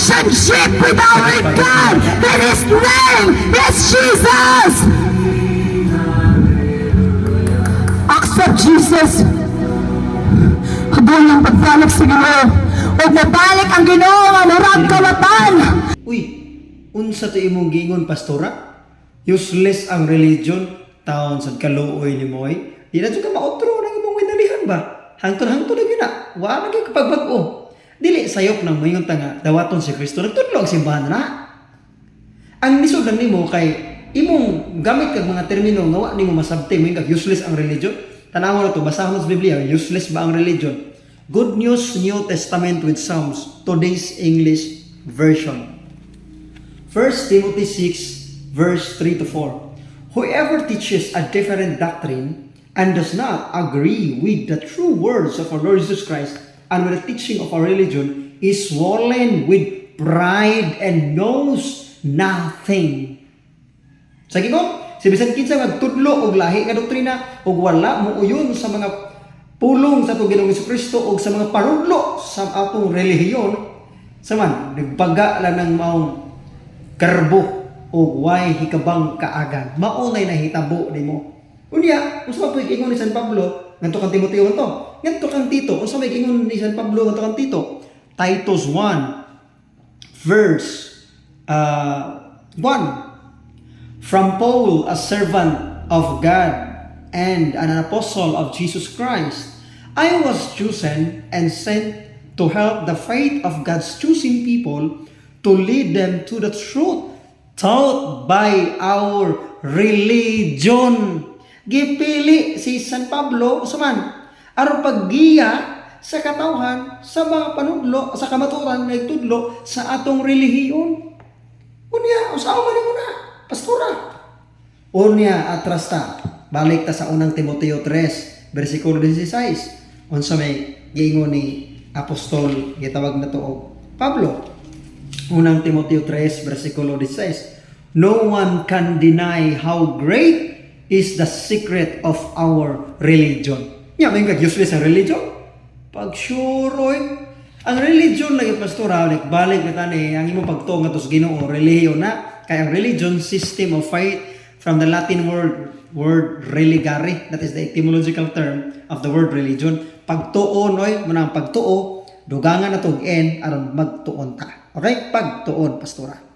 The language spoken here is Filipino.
relationship with our God. And His name is Jesus. Accept Jesus. Habang ang pagbalik sa Ginoo. Huwag mabalik ang Ginoo nga murag kawatan. Uy, unsa to imong gingon pastora? Useless ang religion, taon sa kaluoy ni Moy. Di na ka mautro ng imong winalihan ba? Hangtod-hangtod na yun na. Wa na gyud kapag bag-o. Dili sayop nang mayon nga dawaton si Kristo nagtudlo ang simbahan na. Ang lisod lang nimo kay imong gamit kag mga termino nga wa nimo masabti mo kag useless ang religion. Tanawa na basahon sa Biblia, useless ba ang religion? Good News New Testament with Psalms, today's English version. 1 Timothy 6, verse 3 to 4. Whoever teaches a different doctrine and does not agree with the true words of our Lord Jesus Christ and with the teaching of our religion is swollen with pride and knows nothing. Sa ko, si bisan kinsa magtudlo og lahi nga doktrina ug wala mo uyon sa mga pulong sa atong Ginoong Kristo ug sa mga parudlo sa atong relihiyon sa man nagbaga lang ng maong karbo o way hikabang kaagan. Maunay na hitabo nimo. Unya, unsa pa ingon ni San Pablo ngadto kang Timoteo to? Ngadto kang Tito, unsa may ingon ni San Pablo ngadto kang Tito? Titus 1 verse uh, 1 From Paul, a servant of God and an apostle of Jesus Christ, I was chosen and sent to help the faith of God's choosing people to lead them to the truth taught by our religion. Gipili si San Pablo, usaman, aron paggiya sa katawhan sa mga panudlo, sa kamaturan na itudlo sa atong relihiyon. Unya, usaw man mo na, pastora. Unya, atras ta. Balik ta sa unang Timoteo 3, versikulo 16. Unsa may giingon ni apostol gitawag na to Pablo. Unang Timoteo 3, versikulo 16. No one can deny how great is the secret of our religion. Nya, may kag useless ang religion? Pag sure. Ang religion lagi pastora, like, balik na tani, ang imong pagtuo nga to sa Ginoo, religion na. Kaya ang religion, system of faith from the Latin word word religare, that is the etymological term of the word religion. Pagtuon, oy, muna ang pagtuo, dugangan na tog en aron magtuon ta. Okay? Pagtuon, pastora.